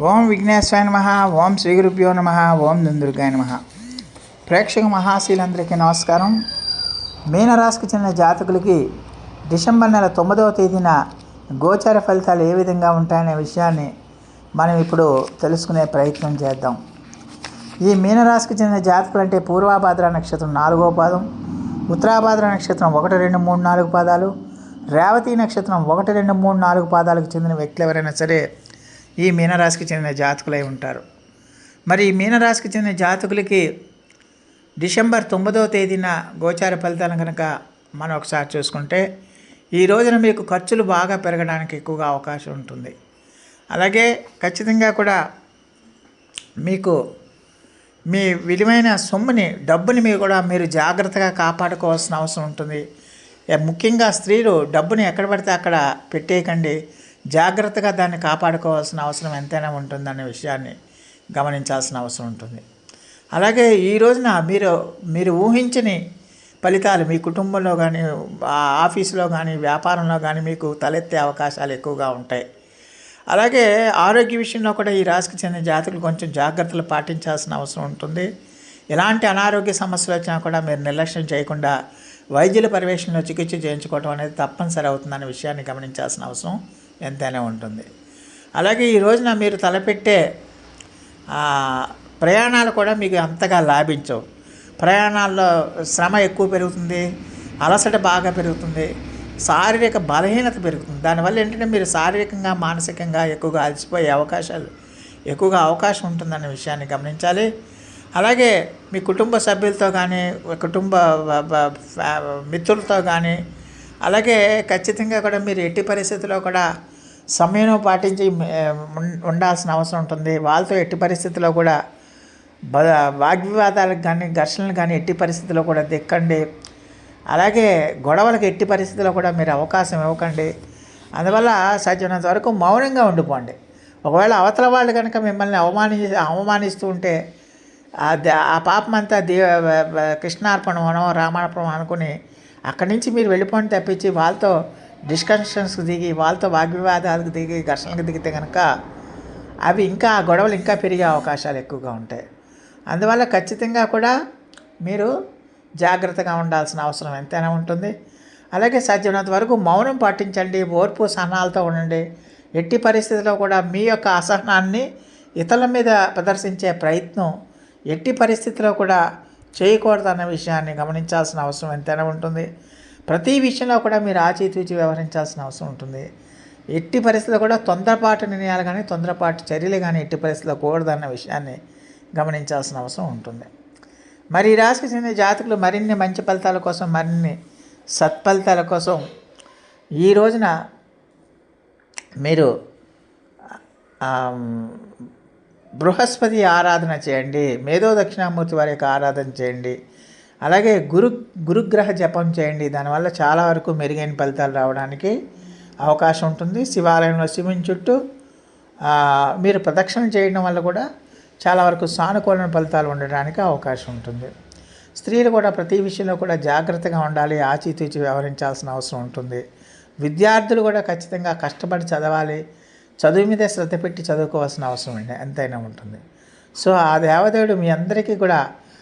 ఓం విఘ్నేశ్వరాయ నమ ఓం శ్రీ గురుభ్యో నమ ఓం దుందుర్గాయ నమ. ప్రేక్షక మహాశీలందరికీ నమస్కారం. మీనరాశికి చెందిన జాతకులకి డిసెంబర్ నెల తొమ్మిదవ తేదీన గోచార ఫలితాలు ఏ విధంగా ఉంటాయనే విషయాన్ని మనం ఇప్పుడు తెలుసుకునే ప్రయత్నం చేద్దాం. ఈ మీనరాశికి చెందిన జాతకులు అంటే పూర్వాభాద్ర నక్షత్రం నాలుగో పాదం ఉత్తరాభాద్ర నక్షత్రం ఒకటి రెండు మూడు నాలుగు పాదాలు రేవతి నక్షత్రం ఒకటి రెండు మూడు నాలుగు పాదాలకు చెందిన వ్యక్తులు ఎవరైనా సరే ఈ మీనరాశికి చెందిన జాతకులై ఉంటారు. మరి ఈ మీనరాశికి చెందిన జాతకులకి డిసెంబర్ తొమ్మిదవ తేదీన గోచార ఫలితాలను కనుక మనం ఒకసారి చూసుకుంటే ఈ రోజున మీకు ఖర్చులు బాగా పెరగడానికి ఎక్కువగా అవకాశం ఉంటుంది. అలాగే ఖచ్చితంగా కూడా మీకు మీ విలువైన సొమ్ముని డబ్బుని మీరు కూడా మీరు జాగ్రత్తగా కాపాడుకోవాల్సిన అవసరం ఉంటుంది. ముఖ్యంగా స్త్రీలు డబ్బుని ఎక్కడ పడితే అక్కడ పెట్టేయకండి. జాగ్రత్తగా దాన్ని కాపాడుకోవాల్సిన అవసరం ఎంతైనా ఉంటుందనే విషయాన్ని గమనించాల్సిన అవసరం ఉంటుంది. అలాగే ఈ రోజున మీరు మీరు ఊహించని ఫలితాలు మీ కుటుంబంలో కానీ ఆ ఆఫీసులో కానీ వ్యాపారంలో కానీ మీకు తలెత్తే అవకాశాలు ఎక్కువగా ఉంటాయి. అలాగే ఆరోగ్య విషయంలో కూడా ఈ రాశికి చెందిన జాతకులు కొంచెం జాగ్రత్తలు పాటించాల్సిన అవసరం ఉంటుంది. ఎలాంటి అనారోగ్య సమస్యలు వచ్చినా కూడా మీరు నిర్లక్ష్యం చేయకుండా వైద్యుల పర్యవేక్షణలో చికిత్స చేయించుకోవడం అనేది తప్పనిసరి అవుతుందనే విషయాన్ని గమనించాల్సిన అవసరం. ఎంతైనా ఉంటుంది. అలాగే ఈ రోజున మీరు తలపెట్టే ప్రయాణాలు కూడా మీకు అంతగా లాభించవు. ప్రయాణాల్లో శ్రమ ఎక్కువ పెరుగుతుంది అలసట బాగా పెరుగుతుంది శారీరక బలహీనత పెరుగుతుంది. దానివల్ల ఏంటంటే మీరు శారీరకంగా మానసికంగా ఎక్కువగా అలసిపోయే అవకాశాలు ఎక్కువగా అవకాశం ఉంటుందనే విషయాన్ని గమనించాలి. అలాగే మీ కుటుంబ సభ్యులతో కానీ కుటుంబ మిత్రులతో కానీ అలాగే ఖచ్చితంగా కూడా మీరు ఎట్టి పరిస్థితుల్లో కూడా సమయం పాటించి ఉండాల్సిన అవసరం ఉంటుంది. వాళ్ళతో ఎట్టి పరిస్థితుల్లో కూడా బ వాగ్వివాదాలకు కానీ ఘర్షణలు కానీ ఎట్టి పరిస్థితుల్లో కూడా దిక్కండి. అలాగే గొడవలకు ఎట్టి పరిస్థితుల్లో కూడా మీరు అవకాశం ఇవ్వకండి. అందువల్ల సాధ్యమైనంత వరకు మౌనంగా ఉండిపోండి. ఒకవేళ అవతల వాళ్ళు కనుక మిమ్మల్ని అవమాని అవమానిస్తూ ఉంటే ఆ పాపం అంతా దే కృష్ణార్పణ వనం రామార్పణం అనుకుని అక్కడి నుంచి మీరు వెళ్ళిపోండి తప్పించి వాళ్ళతో డిస్కషన్స్కి దిగి వాళ్ళతో వాగ్వివాదాలకు దిగి ఘర్షణలకు దిగితే కనుక అవి ఇంకా ఆ గొడవలు ఇంకా పెరిగే అవకాశాలు ఎక్కువగా ఉంటాయి. అందువల్ల ఖచ్చితంగా కూడా మీరు జాగ్రత్తగా ఉండాల్సిన అవసరం ఎంతైనా ఉంటుంది. అలాగే సాధ్యమైనంత వరకు మౌనం పాటించండి ఓర్పు సహనాలతో ఉండండి. ఎట్టి పరిస్థితుల్లో కూడా మీ యొక్క అసహనాన్ని ఇతరుల మీద ప్రదర్శించే ప్రయత్నం ఎట్టి పరిస్థితిలో కూడా చేయకూడదు అన్న విషయాన్ని గమనించాల్సిన అవసరం ఎంతైనా ఉంటుంది. ప్రతి విషయంలో కూడా మీరు ఆచితూచి వ్యవహరించాల్సిన అవసరం ఉంటుంది. ఎట్టి పరిస్థితుల్లో కూడా తొందరపాటు నిర్ణయాలు కానీ తొందరపాటు చర్యలు కానీ ఎట్టి పరిస్థితుల్లో కూడదన్న విషయాన్ని గమనించాల్సిన అవసరం ఉంటుంది. మరి ఈ రాశికి చెందిన జాతకులు మరిన్ని మంచి ఫలితాల కోసం మరిన్ని సత్ఫలితాల కోసం ఈ రోజున మీరు బృహస్పతి ఆరాధన చేయండి. మేధో దక్షిణామూర్తి వారి యొక్క ఆరాధన చేయండి. అలాగే గురు గురుగ్రహ జపం చేయండి. దానివల్ల చాలా వరకు మెరుగైన ఫలితాలు రావడానికి అవకాశం ఉంటుంది. శివాలయంలో శివుని చుట్టూ మీరు ప్రదక్షిణ చేయడం వల్ల కూడా చాలా వరకు సానుకూలమైన ఫలితాలు ఉండడానికి అవకాశం ఉంటుంది. స్త్రీలు కూడా ప్రతి విషయంలో కూడా జాగ్రత్తగా ఉండాలి. ఆచితూచి వ్యవహరించాల్సిన అవసరం ఉంటుంది. విద్యార్థులు కూడా ఖచ్చితంగా కష్టపడి చదవాలి. చదువు మీదే శ్రద్ధ పెట్టి చదువుకోవాల్సిన అవసరం ఉండే ఎంతైనా ఉంటుంది. సో ఆ దేవదేవుడు మీ అందరికీ కూడా